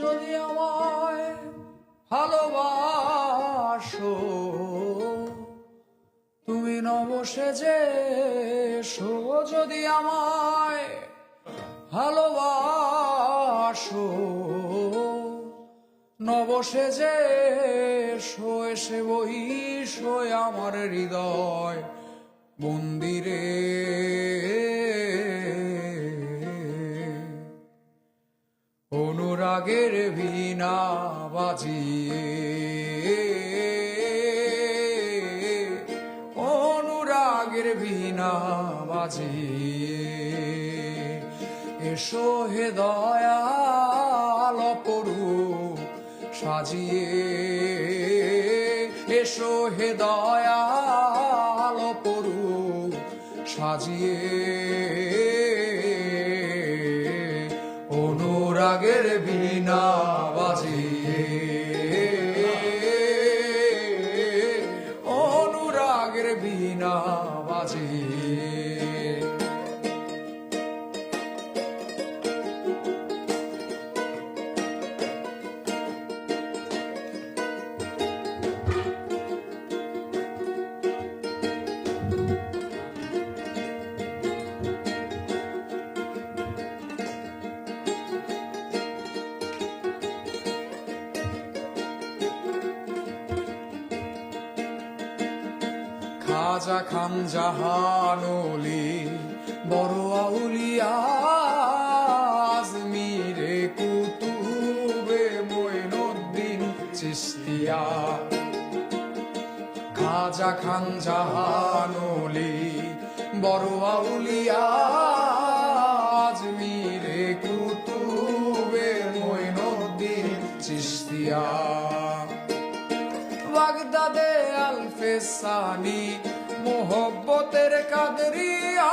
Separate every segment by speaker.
Speaker 1: যদি আমায় ভালোবাসো, তুমি নবসেজে এসো। যদি আমায় ভালোবাসো, নবসেজে এসো, এসে বইসো আমার হৃদয় মন্দিরে। অনুরাগের ভিনা বাজিয়ে। অনুরাগের ভিনা বাজিয়ে। এসো হে দয়াল পরু সাজিয়ে। এসো হে দয়াল পরু সাজিয়ে। অনুরাগের বিনা বাজিয়ে খাজা খান জাহানলি বড় আউলিয়া আজমিরে কুতুবে মইনুদ্দিন চিস্তিয়া খাজা খান জাহানলি বড় আউলিয়া মোহব্বতের কাদরিয়া।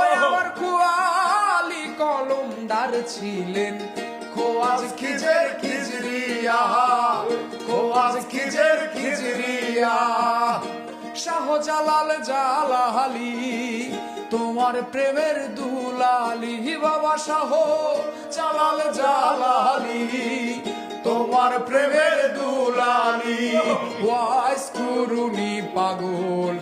Speaker 1: ওই আমার খুয়ালি কলমদার ছিলেন। খোয়াজ খিজের খিজরিয়া। খোয়াজ খিজের খিজরিয়া। শাহজালাল জালালি তোমার প্রেমের দুলালি। বাবা শাহ জালাল জালালি। তোমার প্রেমের দুলালি ওয়াইস কুরুনি পাগল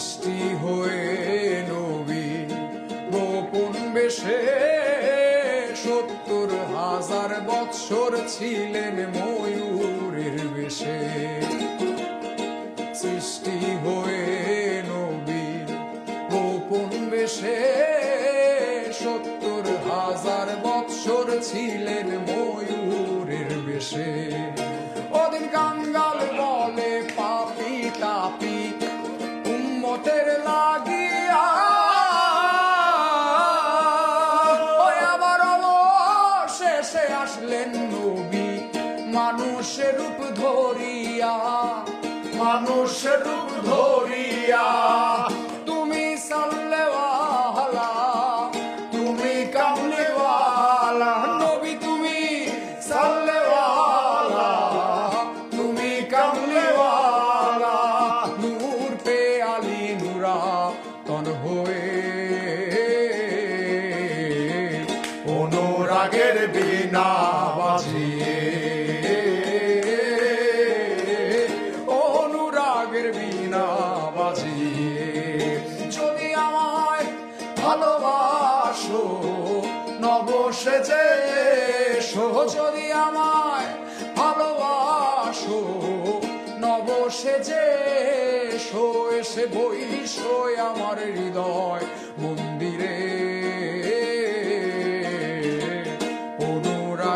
Speaker 1: সৃষ্টি হয়ে নবী। গোপন বেশে সত্তর হাজার বৎসর ছিলেন ময়ূরের বেশে। সৃষ্টি হয়ে নবী, গোপন বেশে সত্তর হাজার বৎসর ছিলেন ময়ূরের বেশে। আসলেন নবী মানুষের রূপ ধরিয়া মানুষের রূপ ধরিয়া। অনুরাগের বিনা বাজিয়ে, যদি আমায় ভালোবাসো, নবসেজে এসো। যদি আমায় ভালোবাসো, নবসেজে এসো, এসে বইসো আমার হৃদয় মন্দিরে।